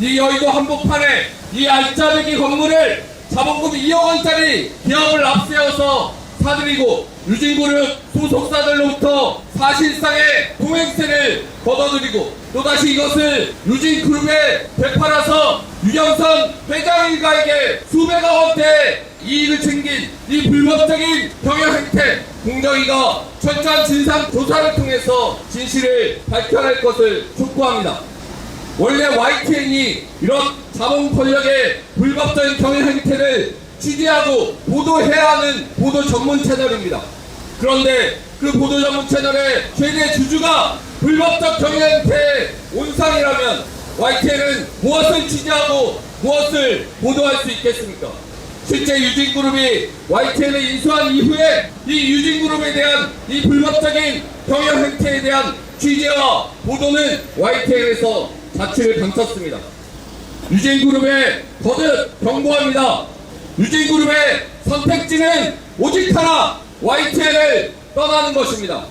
이 여의도 한복판에 이 알짜배기 건물을 자본금 2억 원짜리 기업을 앞세워서 사들이고 유진그룹 소속사들로부터 사실상의 동행세를 걷어들이고 또다시 이것을 유진그룹에 되팔아서 유영선 회장 일가에게 수백억 원대 이익을 챙긴 이 불법적인 경영 행태 공정위가 철저한 진상 조사를 통해서 진실을 밝혀낼 것을 촉구합니다. 원래 YTN이 이런 자본 권력의 불법적인 경영 행태를 취재하고 보도해야 하는 보도 전문 채널입니다. 그런데 그 보도 전문 채널의 최대 주주가 불법적 경영 행태의 온상이라면 YTN은 무엇을 취재하고 무엇을 보도할 수 있겠습니까? 실제 유진그룹이 YTN을 인수한 이후에 이 유진그룹에 대한 이 불법적인 경영 행태에 대한 취재와 보도는 YTN에서 자취를 감췄습니다. 유진그룹에 거듭 경고합니다. 유진그룹의 선택지는 오직 하나 YTN을 떠나는 것입니다.